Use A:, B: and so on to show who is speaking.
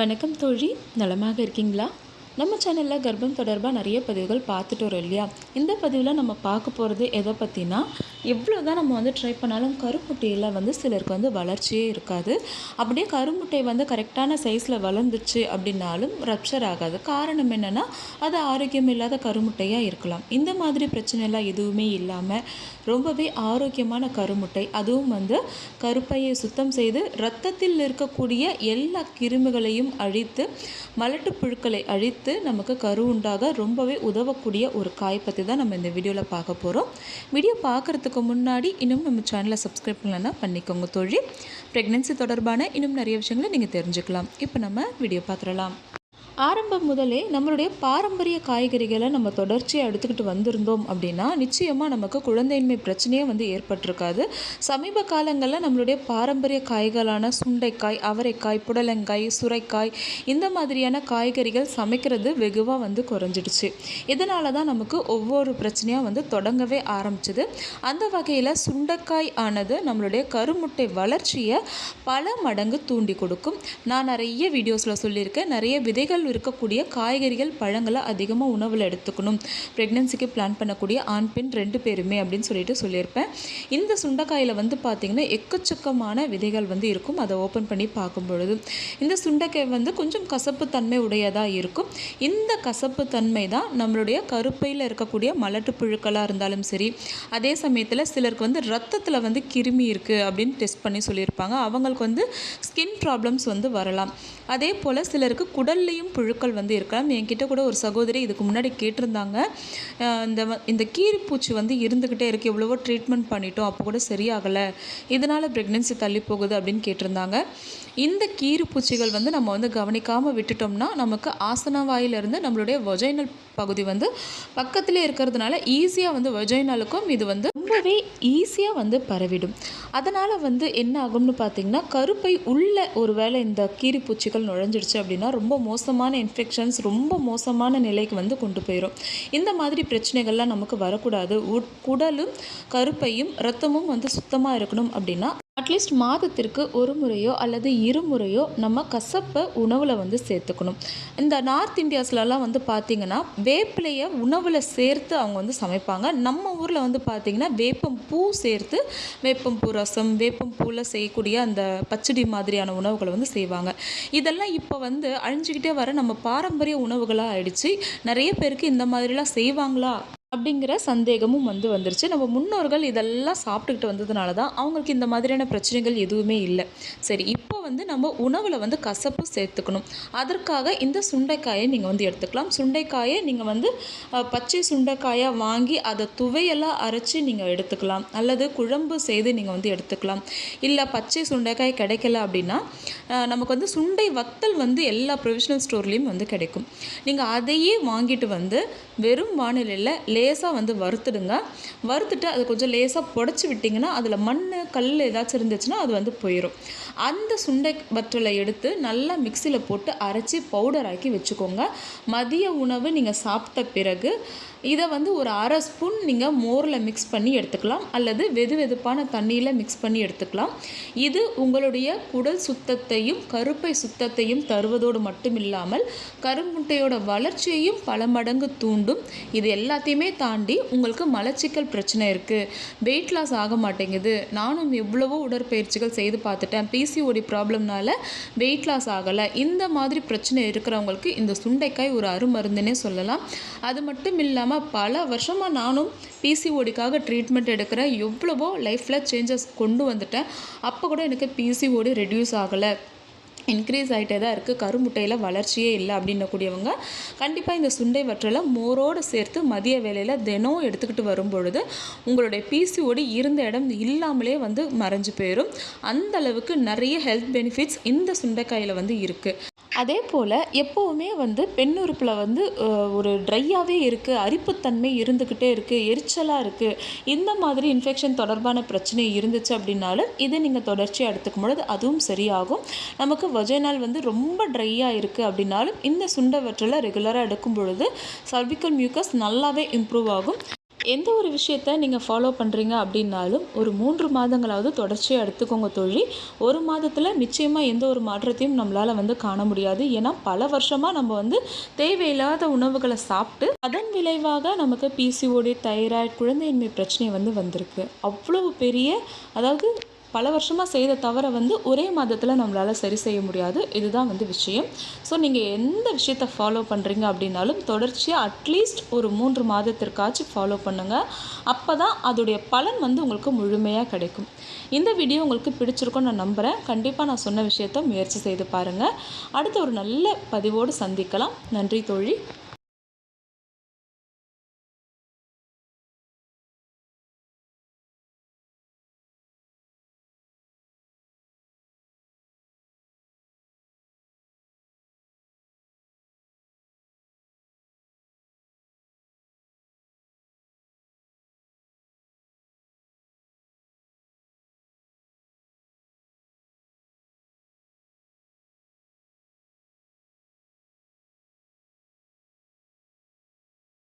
A: வணக்கம் தோழி. நலமாக இருக்கீங்களா? நம்ம சேனலில் கர்ப்பம் தொடர்பாக நிறைய பதிவுகள் பார்த்துட்டு வரோம் இல்லையா? இந்த பதிவில் நம்ம பார்க்க போகிறது எதை பற்றினா எவ்வளோ தான் நம்ம வந்து ட்ரை பண்ணாலும் கருமுட்டையில் வந்து சிலருக்கு வந்து வளர்ச்சியே இருக்காது. அப்படியே கருமுட்டை வந்து கரெக்டான சைஸில் வளர்ந்துச்சு அப்படின்னாலும் ரப்சர் ஆகாது. காரணம் என்னென்னா அது ஆரோக்கியம் இல்லாத கருமுட்டையாக இருக்கலாம். இந்த மாதிரி பிரச்சனைலாம் எதுவுமே இல்லாமல் ரொம்பவே ஆரோக்கியமான கருமுட்டை. அதுவும் வந்து கருப்பையை சுத்தம் செய்து ரத்தத்தில் இருக்கக்கூடிய எல்லா கிருமிகளையும் அழித்து மலட்டு புழுக்களை அழித்து நமக்கு கரு உண்டாக ரொம்பவே உதவக்கூடிய ஒரு காய் பற்றி தான் நம்ம இந்த வீடியோவில் பார்க்க போகிறோம் வீடியோ பார்க்குறதுக்கு முன்னாடி இன்னும் நம்ம சேனலை சப்ஸ்கிரைப் பண்ணலன்னா பண்ணிக்கோங்க தொழில் ப்ரெக்னென்சி தொடர்பான இன்னும் நிறைய விஷயங்களை நீங்கள் தெரிஞ்சுக்கலாம். இப்போ நம்ம வீடியோ பார்த்துடலாம். ஆரம்பம் முதலே நம்மளுடைய பாரம்பரிய காய்கறிகளை நம்ம தொடர்ச்சியாக எடுத்துக்கிட்டு வந்திருந்தோம் அப்படின்னா நிச்சயமாக நமக்கு குழந்தையின்மை பிரச்சனையே வந்து ஏற்பட்டிருக்காது. சமீப காலங்களில் நம்மளுடைய பாரம்பரிய காய்களான சுண்டைக்காய் அவரைக்காய் புடலங்காய் சுரைக்காய் இந்த மாதிரியான காய்கறிகள் சமைக்கிறது வெகுவாக வந்து குறைஞ்சிடுச்சு. இதனால தான் நமக்கு ஒவ்வொரு பிரச்சனையாக வந்து தொடங்கவே ஆரம்பிச்சது. அந்த வகையில் சுண்டைக்காய் ஆனது நம்மளுடைய கருமுட்டை வளர்ச்சியை பல மடங்கு தூண்டி கொடுக்கும். நான் நிறைய வீடியோஸில் சொல்லியிருக்கேன். நிறைய விதைகள் இருக்கக்கூடிய காய்கறிகள் பழங்களை அதிகமாக உணவில் எடுத்துக்கணும். ப்ரெக்னென்சிக்கு பிளான் பண்ணக்கூடிய ஆண் பெண் ரெண்டு பேருமே அப்படின்னு சொல்லிட்டு சொல்லியிருப்பேன். இந்த சுண்டைக்காயில் வந்து பார்த்திங்கன்னா எக்கச்சக்கமான விதைகள் வந்து இருக்கும். அதை ஓப்பன் பண்ணி பார்க்கும் பொழுது இந்த சுண்டைக்காய் வந்து கொஞ்சம் கசப்பு தன்மை உடையதாக இருக்கும். இந்த கசப்பு தன்மை தான் நம்மளுடைய கருப்பையில் இருக்கக்கூடிய மலட்டு புழுக்களாக இருந்தாலும் சரி அதே சமயத்தில் சிலருக்கு வந்து ரத்தத்தில் வந்து கிருமி இருக்குது அப்படின்னு டெஸ்ட் பண்ணி சொல்லியிருப்பாங்க. அவங்களுக்கு வந்து ஸ்கின் ப்ராப்ளம்ஸ் வந்து வரலாம். அதே போல் சிலருக்கு குடல்லையும் புழுக்கள் வந்து இருக்கலாம். என்கிட்ட கூட ஒரு சகோதரி இதுக்கு முன்னாடி கேட்டிருந்தாங்க. இந்த இந்த கீரிப்பூச்சி வந்து இருந்துக்கிட்டே இருக்குது எவ்வளவோ ட்ரீட்மெண்ட் பண்ணிட்டோம். அப்போ கூட சரியாகலை. இதனால் ப்ரெக்னென்சி தள்ளி போகுது அப்படின்னு கேட்டிருந்தாங்க. இந்த கீரிப்பூச்சிகள் வந்து நம்ம வந்து கவனிக்காமல் விட்டுட்டோம்னா நமக்கு ஆசனவாயிலிருந்து நம்மளுடைய வொஜைனல் பகுதி வந்து பக்கத்திலே இருக்கிறதுனால ஈஸியாக வந்து வொஜைனலுக்கும் இது வந்து ரொம்பவே ஈஸியாக வந்து பரவிடும். அதனால் வந்து என்ன ஆகும்னு பார்த்தீங்கன்னா கருப்பை உள்ள ஒருவேளை இந்த கீரிப்பூச்சிகள் நுழைஞ்சிடுச்சு அப்படின்னா ரொம்ப மோசமான இன்ஃபெக்ஷன்ஸ் ரொம்ப மோசமான நிலைக்கு வந்து கொண்டு போயிடும் இந்த மாதிரி பிரச்சனைகள்லாம் நமக்கு வரக்கூடாது. உட்- உடலும் கருப்பையும் ரத்தமும் வந்து சுத்தமாக இருக்கணும் அப்படின்னா அட்லீஸ்ட் மாதத்திற்கு ஒரு முறையோ அல்லது இருமுறையோ நம்ம கசப்பை உணவில் வந்து சேர்த்துக்கணும். இந்த நார்த் இந்தியாஸ்லலாம் வந்து பார்த்திங்கன்னா வேப்பிலையை உணவில் சேர்த்து அவங்க வந்து சமைப்பாங்க. நம்ம ஊரில் வந்து பார்த்திங்கன்னா வேப்பம் பூ சேர்த்து வேப்பம் பூ ரசம் வேப்பம் பூவில் செய்யக்கூடிய அந்த பச்சடி மாதிரியான உணவுகளை வந்து செய்வாங்க. இதெல்லாம் இப்போ வந்து அழிஞ்சிக்கிட்டே வர நம்ம பாரம்பரிய உணவுகளாக ஆயிடுச்சு. நிறைய பேருக்கு இந்த மாதிரிலாம் செய்வாங்களா? அப்படிங்கிற சந்தேகமும் வந்து வந்துருச்சு. நம்ம முன்னோர்கள் இதெல்லாம் சாப்பிட்டுக்கிட்டு வந்ததுனால தான் அவங்களுக்கு இந்த மாதிரியான பிரச்சனைகள் எதுவுமே இல்லை. சரி இப்போ வந்து நம்ம உணவில் வந்து கசப்பு சேர்த்துக்கணும். அதற்காக இந்த சுண்டைக்காயை நீங்கள் வந்து எடுத்துக்கலாம். சுண்டைக்காயை நீங்கள் வந்து பச்சை சுண்டைக்காயாக வாங்கி அதை துவையெல்லாம் அரைச்சி நீங்கள் எடுத்துக்கலாம். அல்லது குழம்பு செய்து நீங்கள் வந்து எடுத்துக்கலாம். இல்லை பச்சை சுண்டைக்காய் கிடைக்கல அப்படின்னா நமக்கு வந்து சுண்டை வத்தல் வந்து எல்லா ப்ரொவிஷனல் ஸ்டோர்லேயும் வந்து கிடைக்கும். நீங்கள் அதையே வாங்கிட்டு வந்து வெறும் வானிலையில் லேசாக வந்து வறுத்துடுங்க. வறுத்துட்டு அதை கொஞ்சம் லேசாக புடச்சி விட்டிங்கன்னா அதில் மண் கல் ஏதாச்சும் இருந்துச்சுன்னா அது வந்து போயிடும் அந்த சுண்டை வற்றலை எடுத்து நல்லா மிக்சியில் போட்டு அரைச்சி பவுடர் ஆக்கி வச்சுக்கோங்க. மதிய உணவு நீங்கள் சாப்பிட்ட பிறகு இதை வந்து ஒரு அரை ஸ்பூன் நீங்கள் மோரில் மிக்ஸ் பண்ணி எடுத்துக்கலாம். அல்லது வெது வெதுப்பான தண்ணியில் மிக்ஸ் பண்ணி எடுத்துக்கலாம். இது உங்களுடைய குடல் சுத்தத்தையும் கருப்பை சுத்தத்தையும் தருவதோடு மட்டும் இல்லாமல் கருமுட்டையோட வளர்ச்சியையும் பல மடங்கு தூண்டும். இது எல்லாத்தையுமே தாண்டி உங்களுக்கு மலச்சிக்கல் பிரச்சனை இருக்குது வெயிட் லாஸ் ஆக மாட்டேங்குது. நானும் எவ்வளவோ உடற்பயிற்சிகள் செய்து பார்த்துட்டேன். பிசிஓடி ப்ராப்ளம்னால வெயிட் லாஸ் ஆகலை. இந்த மாதிரி பிரச்சனை இருக்கிறவங்களுக்கு இந்த சுண்டைக்காய் ஒரு அருமருந்துன்னே சொல்லலாம். அது மட்டும் இல்லாமல் பல வருஷமாக நானும் பிசிஓடிக்காக ட்ரீட்மெண்ட் எடுக்கிறேன் எவ்வளவோ லைஃப்பில் சேஞ்சஸ் கொண்டு வந்துட்டேன். அப்போ கூட எனக்கு பிசிஓடி ரெடியூஸ் ஆகலை. இன்க்ரீஸ் ஆகிட்டே தான் இருக்குது கருமுட்டையில் வளர்ச்சியே இல்லை அப்படின்னக்கூடியவங்க கண்டிப்பாக இந்த சுண்டை வற்றலை மோரோடு சேர்த்து மதிய வேலையில் தினம் எடுத்துக்கிட்டு வரும் பொழுது உங்களுடைய பிசிஓடி இருந்த இடம் இல்லாமலே வந்து மறைஞ்சு போயிடும் அந்த அளவுக்கு நிறைய ஹெல்த் பெனிஃபிட்ஸ் இந்த சுண்டைக்காயில் வந்து இருக்குது அதே போல் எப்போவுமே வந்து பெண் உறுப்பில் வந்து ஒரு ட்ரையாகவே இருக்குது அரிப்புத்தன்மை இருந்துக்கிட்டே இருக்குது எரிச்சலாக இருக்குது இந்த மாதிரி இன்ஃபெக்ஷன் தொடர்பான பிரச்சனை இருந்துச்சு அப்படின்னாலும் இதை நீங்கள் தொடர்ச்சியாக எடுத்துக்கும் பொழுது அதுவும் சரியாகும். நமக்கு வஜைனால் வந்து ரொம்ப ட்ரையாக இருக்குது அப்படின்னாலும் இந்த சுண்டை ரெகுலராக எடுக்கும் பொழுது சர்விக்கல் மியூக்கஸ் நல்லாவே இம்ப்ரூவ் ஆகும். எந்த ஒரு விஷயத்த நீங்கள் ஃபாலோ பண்ணுறீங்க அப்படின்னாலும் ஒரு மூன்று மாதங்களாவது தொடர்ச்சியாக எடுத்துக்கோங்க தோழி. ஒரு மாதத்தில் நிச்சயமாக எந்த ஒரு மாற்றத்தையும் நம்மளால் வந்து காண முடியாது. ஏன்னா பல வருஷமாக நம்ம வந்து தேவையில்லாத உணவுகளை சாப்பிட்டு அதன் விளைவாக நமக்கு பிசிஓடி தைராய்டு குழந்தையின்மை பிரச்சனை வந்து வந்திருக்கு. அவ்வளவு பெரிய அதாவது பல வருஷமாக செய்த தவறை வந்து ஒரே மாதத்தில் நம்மளால் சரி செய்ய முடியாது. இதுதான் வந்து விஷயம். ஸோ நீங்கள் எந்த விஷயத்தை ஃபாலோ பண்ணுறீங்க அப்படின்னாலும் தொடர்ச்சியாக அட்லீஸ்ட் ஒரு மூன்று மாதத்திற்காச்சும் ஃபாலோ பண்ணுங்கள் அப்போ தான் அதோடைய பலன் வந்து உங்களுக்கு முழுமையாக கிடைக்கும். இந்த வீடியோ உங்களுக்கு பிடிச்சிருக்கும்னு நான் நம்புகிறேன் கண்டிப்பாக நான் சொன்ன விஷயத்த முயற்சி செய்து பாருங்கள் அடுத்த ஒரு நல்ல பதிவோடு சந்திக்கலாம். நன்றி தோழி.